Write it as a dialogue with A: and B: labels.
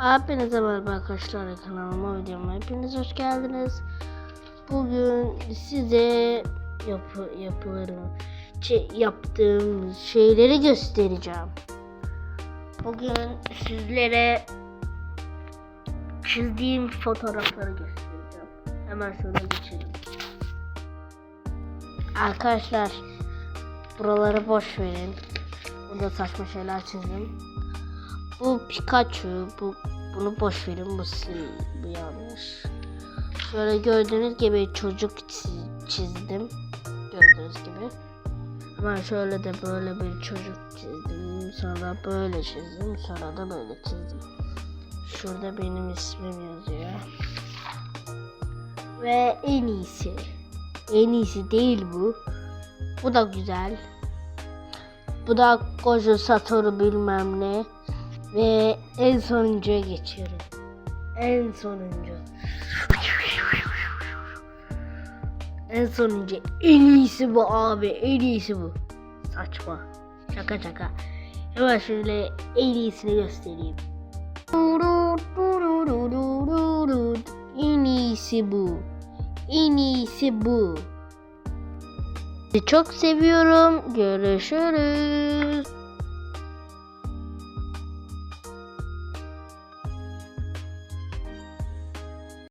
A: Hepinize merhaba arkadaşlar kanalıma videoma hepiniz hoş geldiniz. Bugün size yapı, yapılarımı şey, yaptığım şeyleri göstereceğim. Bugün sizlere çizdiğim fotoğrafları göstereceğim. Hemen şöyle geçelim. Arkadaşlar buraları boş verin. Burada saçma şeyler çizdim. Bu Pikachu, bu bunu boş verin bu si- bu yanlış. Şöyle gördüğünüz gibi çocuk çiz- çizdim. Gördüğünüz gibi. Hemen şöyle de böyle bir çocuk çizdim. Sonra böyle çizdim. Sonra da böyle çizdim. Şurada benim ismim yazıyor. Ve en iyisi. En iyisi değil bu. Bu da güzel. Bu da Gojo Satoru bilmem ne. Ve en sonuncuya geçiyorum. En sonuncu. En sonuncu. En iyisi bu abi. En iyisi bu. Saçma. Şaka şaka. Hemen şöyle en iyisini göstereyim. En iyisi bu. En iyisi bu. Çok seviyorum. Görüşürüz.